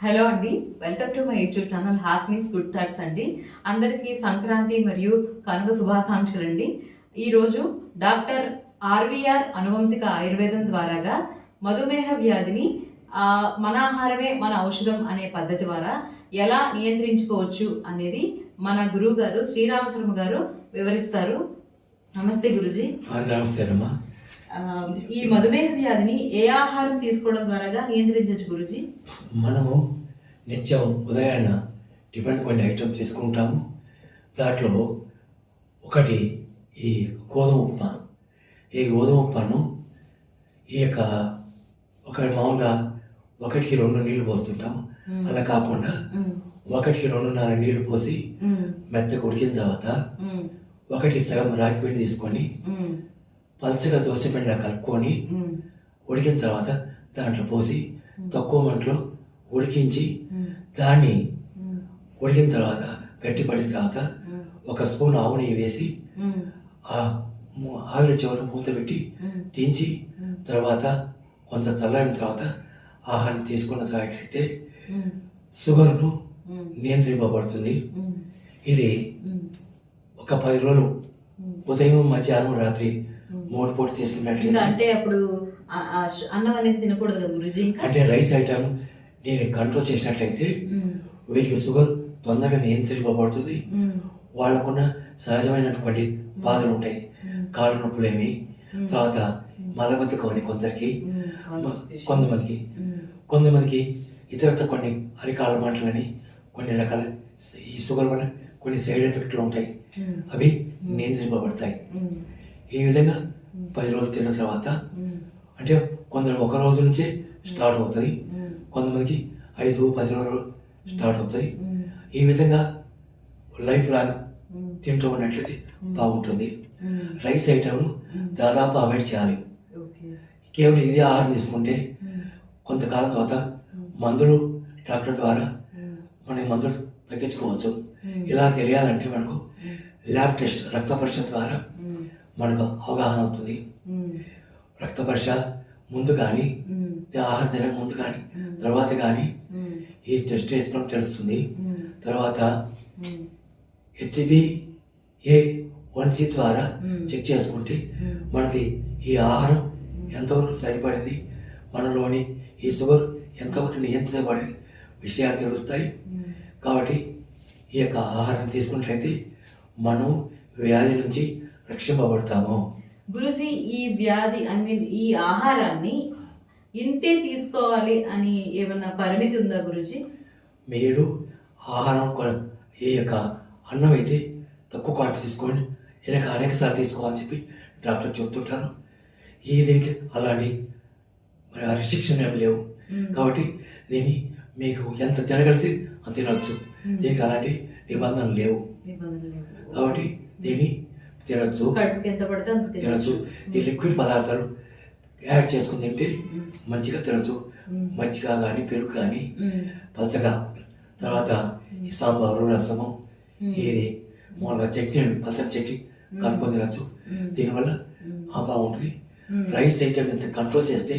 Hello అండి. Welcome to my YouTube channel హాస్నీస్ good thoughts అండి. అందరికీ సంక్రాంతి మరియు కనుక శుభాకాంక్షలు అండి ఈరోజు డాక్టర్ ఆర్వీఆర్ అనువంశిక ఆయుర్వేదం ద్వారాగా మధుమేహ వ్యాధిని మన ఆహారమే మన ఔషధం అనే పద్ధతి ద్వారా ఎలా నియంత్రించుకోవచ్చు అనేది మన గురువు గారు శ్రీరామశర్మ గారు వివరిస్తారు. నమస్తే గురుజీ. నమస్తే అమ్మా ఈ మధుమేహ వ్యాధిని ఏ ఆహారం తీసుకోవడం ద్వారాగా నియంత్రించవచ్చు గురుజీ మనము నిత్యం ఉదయాన్న టిఫిన్ కొన్ని ఐటమ్స్ తీసుకుంటాము దాంట్లో ఒకటి ఈ గోధుమ ఉప్మా ఈ గోధుమ ఉప్మాను ఈ యొక్క ఒక మామూలుగా ఒకటికి రెండు నీళ్ళు పోస్తుంటాము అలా కాకుండా. ఒకటికి రెండున్నర నీళ్ళు పోసి మ్మ్. మెత్తగా ఉడికిన తర్వాత. ఒకటి సగం రాగి పిండి తీసుకొని. పల్చగా దోశ పిండిలా కలుపుకొని. ఉడికిన తర్వాత దాంట్లో పోసి తక్కువ మంటలో ఉడికించి. దాన్ని. ఉడికిన తర్వాత గట్టిపడిన తర్వాత. ఒక స్పూన్ ఆవు నెయ్యి వేసి. ఆ ఆవిరి చివర మూత పెట్టి. దించి మ్మ్. తర్వాత కొంత చల్లారిన తర్వాత ఆహారం తీసుకున్న మ్మ్. షుగర్ను. నియంత్రింపబడుతుంది. ఇది. ఒక పది రోజులు. ఉదయం మధ్యాహ్నం రాత్రి మూడు పూట ఇంకా తీసుకున్నట్లయితే అంటే అప్పుడు అన్నం అనేది తినకూడదు కదా గురుజీ అంటే రైస్ ఐటమ్ నేను కంట్రోల్ చేసినట్లయితే. వీరికి షుగర్ తొందరగా నియంత్రింపబడుతుంది. వాళ్ళకున్న సహజమైనటువంటి బాధలు ఉంటాయి. కాళ్ళు నొప్పులేమి తర్వాత మలబద్ధకం అని కొందరికి కొంతమందికి. కొంతమందికి ఇతరత కొన్ని అరికాల మంటలని కొన్ని రకాల ఈ షుగర్ వల్ల కొన్ని సైడ్ ఎఫెక్ట్లు ఉంటాయి. అవి నియంత్రింపబడతాయి. ఈ విధంగా పది రోజులు తిన్న తర్వాత. అంటే కొందరు ఒక రోజు నుంచే స్టార్ట్ అవుతుంది. కొంతమందికి ఐదు పది రోజులు స్టార్ట్ అవుతుంది మ్మ్. ఈ విధంగా లైఫ్ లాంగ్. తింటూ ఉన్నట్లయితే బాగుంటుంది. రైస్ ఐటమ్ను దాదాపు అవాయిడ్ చేయాలి కేవలం ఇది ఆహారం తీసుకుంటే. కొంతకాలం తర్వాత మందులు డాక్టర్ ద్వారా. మనం మందులు తగ్గించుకోవచ్చు. ఇలా తెలియాలంటే మనకు ల్యాబ్ టెస్ట్ రక్త పరీక్ష ద్వారా. మనకు అవగాహన అవుతుంది. రక్త పరీక్ష ముందు కానీ. ఆహార నెల ముందు కానీ తర్వాత కానీ. ఈ టెస్ట్ చేసుకోవడం తెలుస్తుంది. తర్వాత. హెచ్బి ఏ వన్ సి ద్వారా. చెక్ చేసుకుంటే. మనకి ఈ ఆహారం ఎంతవరకు సరిపడింది మనలోని ఈ షుగర్ ఎంతవరకు నియంత్రించబడింది విషయాలు తెలుస్తాయి. కాబట్టి ఈ యొక్క ఆహారం తీసుకున్నట్లయితే మనము వ్యాధి నుంచి రక్షింపబడతాము. గురుజీ ఈ వ్యాధి ఐ మీన్ ఈ ఆహారాన్ని ఇంతే తీసుకోవాలి అని ఏమన్నా పరిమితి ఉందా గురుజీ? మీరు ఆహారం ఈ యొక్క అన్నం అయితే తక్కువ క్వాంటిటీ తీసుకోండి. ఇలా అనేక సార్లు తీసుకోవాలని చెప్పి డాక్టర్ చెప్తుంటారు. ఈ దీనికి అలాంటి మరి రిస్ట్రిక్షన్ ఏమి లేవు. కాబట్టి దీన్ని మీకు ఎంత తినగలిగితే అంత తినవచ్చు దీనికి అలాంటి నిబంధనలు లేవు. నిబంధనలు లేవు. కాబట్టి దీన్ని తినచ్చు కడుపుకి ఎంత పడితే అంత తినచ్చు ఈ లిక్విడ్ పదార్థాలు యాడ్ చేసుకుని తింటే మంచిగా తినచ్చు. మజ్జిగ కానీ పెరుగు కానీ. పలచగా తర్వాత ఈ సాంబారు రసము. ఇది మామూలుగా చట్నీ పలచని చట్నీ కలుపుకొని తినచ్చు. దీనివల్ల. ఆ బాగుంటుంది. రైస్ ఐటమ్ ఎంత కంట్రోల్ చేస్తే.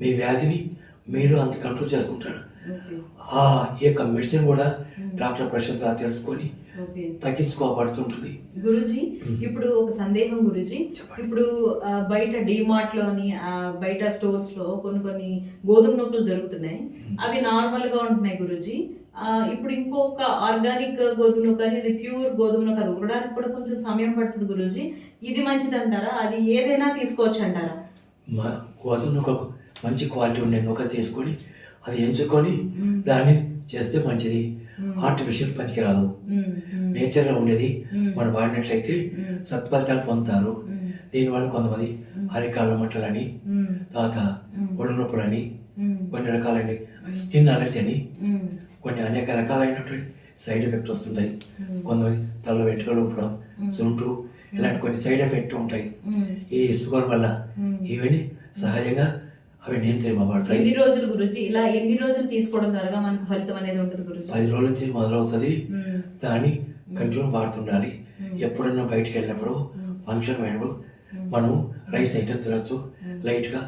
మీ వ్యాధిని మీరు అంత కంట్రోల్ చేసుకుంటారు ఆ ఈ యొక్క మెడిసిన్ కూడా డాక్టర్ పరిషత్ ద్వారా తెలుసుకొని తగ్గించుకోబడుతుంటుంది. గురుజీ ఇప్పుడు ఒక సందేహం గురుజీ. ఇప్పుడు బయట డిమార్ట్లోని బయట స్టోర్స్లో కొన్ని కొన్ని గోధుమ నూకలు దొరుకుతున్నాయి. అవి నార్మల్గా ఉంటున్నాయి గురుజీ. ఇప్పుడు ఇంకొక ఆర్గానిక్ గోధుమ నూక అనేది ప్యూర్ గోధుమ నూక అది ఉడడానికి కూడా కొంచెం సమయం పడుతుంది గురుజీ. ఇది మంచిది అంటారా? అది ఏదైనా తీసుకోవచ్చు అంటారా? గోధుమ నూక మంచి క్వాలిటీ ఉండే నూక తీసుకొని అది ఎంచుకొని. దాన్ని చేస్తే మంచిది. ఆర్టిఫిషియల్ పనికిరాదు. నేచర్గా ఉండేది. మనం వాడినట్లయితే. సత్ఫలితాలు పొందుతారు. దీనివల్ల కొంతమంది అరికాళ్ళ మంటలని. తర్వాత ఒళ్ళు నొప్పులని. కొన్ని రకాలైన స్కిన్ అలర్జీ అని. కొన్ని అనేక రకాలైనటువంటి సైడ్ ఎఫెక్ట్ వస్తుంటాయి కొంతమంది తల వెంట్రుకలు ఊపడం చుంటు ఇలాంటి కొన్ని సైడ్ ఎఫెక్ట్ ఉంటాయి. ఈ షుగర్ వల్ల. ఇవన్నీ సహజంగా అవి నియంత్రింపబడతాయి ఎన్ని రోజులు గురుజీ? ఇలా ఎన్ని రోజులు తీసుకోవడం ద్వారా మనకు ఫలితం అనేది ఉంటుంది గురుజీ? పది రోజుల నుంచి మొదలవుతుంది. దాన్ని కంటిన్యూ వాడుతుండాలి. ఎప్పుడన్నా బయటికి వెళ్ళినప్పుడు ఫంక్షన్ అయినప్పుడు మనము రైస్ ఐటమ్ తినచ్చు. లైట్గా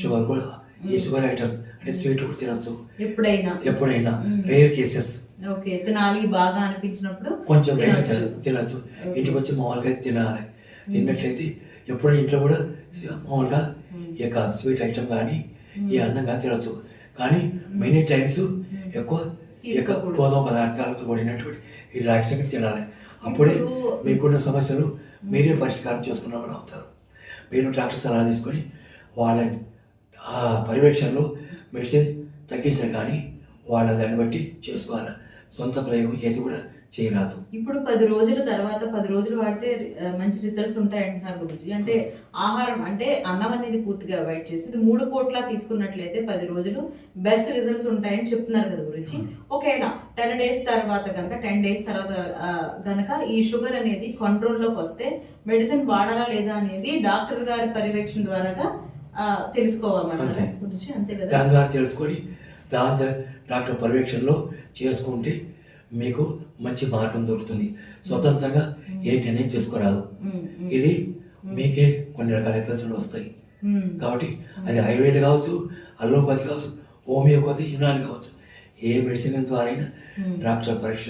షుగర్ కూడా ఈ షుగర్ ఐటమ్స్ అంటే స్వీట్ కూడా తినచ్చు. ఎప్పుడైనా? ఎప్పుడైనా. Rare cases. ఓకే తినాలి బాగా అనిపించినప్పుడు కొంచెం లైట్ తినొచ్చు. ఇంటికి వచ్చి మామూలుగా తినాలి. తిన్నట్లయితే ఎప్పుడు ఇంట్లో కూడా మామూలుగా ఈ యొక్క స్వీట్ ఐటమ్ కానీ ఈ అన్నం కానీ తినచ్చు కానీ మెనీ టైమ్స్ ఎక్కువ ఈ యొక్క. గోధుమ పదార్థాలతో కూడినటువంటి ఈ రాగి సంగతి తినాలి. అప్పుడే మీకున్న సమస్యలు మీరే పరిష్కారం చేసుకున్న వాళ్ళు అవుతారు. మీరు డాక్టర్ సలహా తీసుకొని వాళ్ళని ఆ పర్యవేక్షణలో మెడిసిన్ తగ్గించరు కానీ వాళ్ళ దాన్ని బట్టి చేసుకోవాలి? సొంత ప్రయోగం ఏది కూడా చేయరాదు. ఇప్పుడు పది రోజుల తర్వాత పది రోజులు వాడితే మంచి రిజల్ట్స్ ఉంటాయి అంటున్నారు గురుజీ. అంటే ఆహారం అంటే అన్నం అనేది పూర్తిగా అవాయిడ్ చేసి ఇది మూడు పూట్ల తీసుకున్నట్లయితే పది రోజులు బెస్ట్ రిజల్ట్స్ ఉంటాయని చెప్తున్నారు కదా గురుజీ. ఒకవేళ టెన్ డేస్ తర్వాత కనుక టెన్ డేస్ తర్వాత ఆ, గనక ఈ షుగర్ అనేది కంట్రోల్లోకి వస్తే మెడిసిన్ వాడాలా లేదా అనేది డాక్టర్ గారి పర్యవేక్షణ ద్వారాగా ఆ, తెలుసుకోవాలన్నారు అంతే. కదా? దాని ద్వారా తెలుసుకొని దాని డాక్టర్ పర్యవేక్షణలో చేసుకుంటే మీకు మంచి మార్గం దొరుకుతుంది. స్వతంత్రంగా ఏ నిర్ణయం చేసుకోరాదు. ఇది మీకే కొన్ని రకాల ఇబ్బందులు వస్తాయి. కాబట్టి అది ఆయుర్వేద కావచ్చు అల్లోపతి కావచ్చు హోమియోపతి యునాని కావచ్చు. ఏ మెడిసిన్ ద్వారా అయినా. డాక్టర్ పరీక్ష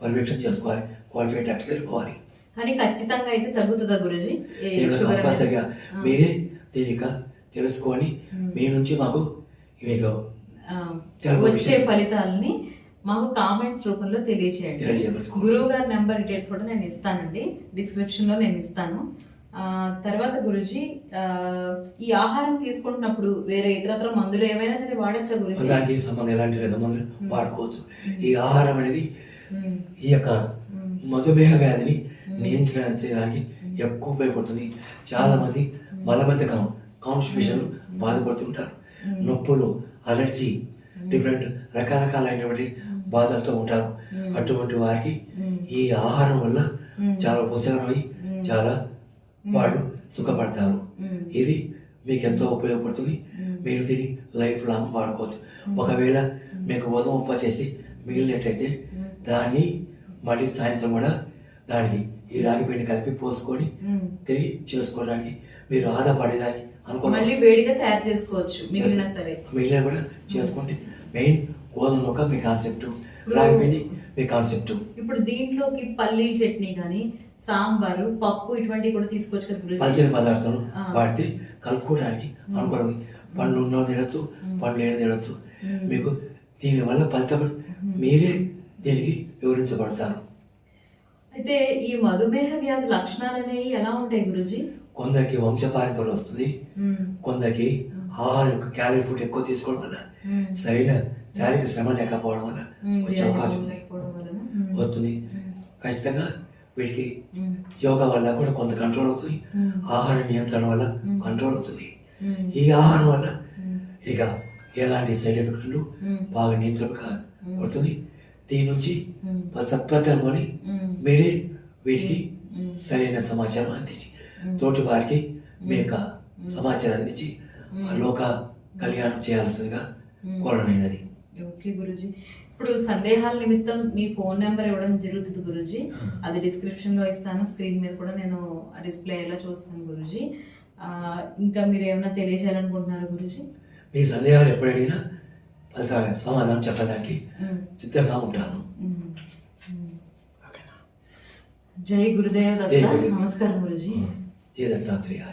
పర్యవేక్షణ చేసుకోవాలి. క్వాలిఫైడ్ డాక్టర్ వెళ్ళిపోవాలి కానీ ఖచ్చితంగా అయితే తగ్గుతుందా గురుజీ? ఈ దీనిలో షుగర్ అనేది? కంపల్సరిగా. మీరే దీనిక తెలుసుకొని. మీ నుంచి మాకు తెలుగు వచ్చే. ఫలితాలని మాకు కామెంట్స్ రూపంలో తెలియచేయండి. గురువు గారి నెంబర్ డీటెయిల్స్ కూడా నేను ఇస్తానండి. డిస్క్రిప్షన్లో నేను ఇస్తాను. తర్వాత గురుజీ ఈ ఆహారం తీసుకుంటున్నప్పుడు వేరే ఇతరత్ర మందులు ఏమైనా సరే వాడచ్చా గురుజీ? దానికి సంబంధం ఎలాంటి సంబంధం వాడుకోవచ్చు. ఈ ఆహారం అనేది ఈ యొక్క మధుమేహ వ్యాధిని నియంత్రించడానికి ఎక్కువ ఉపయోగపడుతుంది. చాలా మంది మలబద్ధకం కాన్స్టిపేషన్ బాధపడుతుంటారు. నొప్పులు అలర్జీ డిఫరెంట్ రకరకాలైనటువంటి బాధలతో ఉంటారు. అటువంటి వారికి ఈ ఆహారం వల్ల చాలా ఉపశమనమై చాలా వాళ్ళు సుఖపడతారు. ఇది మీకు ఎంతో ఉపయోగపడుతుంది మీరు దీన్ని లైఫ్ లాంగ్ వాడుకోవచ్చు. ఒకవేళ మీకు ఉదయం ఉప్ప చేసి మిగిలినట్టయితే దాన్ని మళ్ళీ సాయంత్రం కూడా దానికి ఈ రాగి పిండి కలిపి పోసుకొని. తిరిగి చేసుకోవడానికి మీరు ఆధారపడేదానికి అనుకోవాలి మళ్ళీ వేడిగా తయారు చేసుకోవచ్చు. మిగిలినా కూడా చేసుకోండి మెయిన్ గోధుమ ఒక మీ కాన్సెప్ట్ రాగి పిండి మీ కాన్సెప్ట్ ఇప్పుడు దీంట్లోకి పల్లీ చట్నీ కానీ సాంబారు పప్పు ఇటువంటివి కూడా తీసుకోవచ్చు కదా పల్చని పదార్థాలు. వాడితే కలుపుకోవడానికి అనుకోవడం పండ్లు ఉన్న తినచ్చు పండ్లు లేని తినచ్చు. మీకు దీనివల్ల ఫలితం మీరే దీనికి వివరించబడతారు. అయితే ఈ మధుమేహ వ్యాధి లక్షణాలు అనేవి ఎలా ఉంటాయి గురుజీ? కొందరికి వంశపారంపర్యం వస్తుంది. కొందరికి ఆహారం క్యాలరీ ఫుడ్ ఎక్కువ తీసుకోవడం వల్ల సరైన శారీరక శ్రమ లేకపోవడం వల్ల వచ్చే అవకాశం ఉంది. వస్తుంది. ఖచ్చితంగా వీటికి యోగా వల్ల కూడా కొంత కంట్రోల్ అవుతుంది. ఆహార నియంత్రణ వల్ల కంట్రోల్ అవుతుంది. ఈ ఆహారం వల్ల ఇక ఎలాంటి సైడ్ ఎఫెక్ట్లు బాగా నియంత్రణ పడుతుంది. దీని నుంచి సత్పత్రమని మీరే వీటికి సరైన సమాచారం అందించి తోటి వారికి మీ యొక్క సమాచారం అందించి ఆ లోక కళ్యాణం చేయాల్సిందిగా కోరడమైనది. ఓకే గురుజీ. ఇప్పుడు సందేహాల నిమిత్తం మీ ఫోన్ నెంబర్ ఇవ్వడం జరుగుతుంది గురుజీ. అది డిస్క్రిప్షన్లో ఇస్తాను. స్క్రీన్ మీద కూడా నేను డిస్ప్లే అయ్యేలా చూస్తాను గురుజీ. ఇంకా మీరు ఏమైనా తెలియజేయాలనుకుంటున్నారా గురుజీ? మీ సందేహాలు ఎప్పుడు అడిగినా ఫలితాల సమాధానం చెప్పడానికి సిద్ధంగా ఉంటాను. జై గురుదేవ దత్త. నమస్కారం గురుజీ. ఏ దత్తాత్రేయ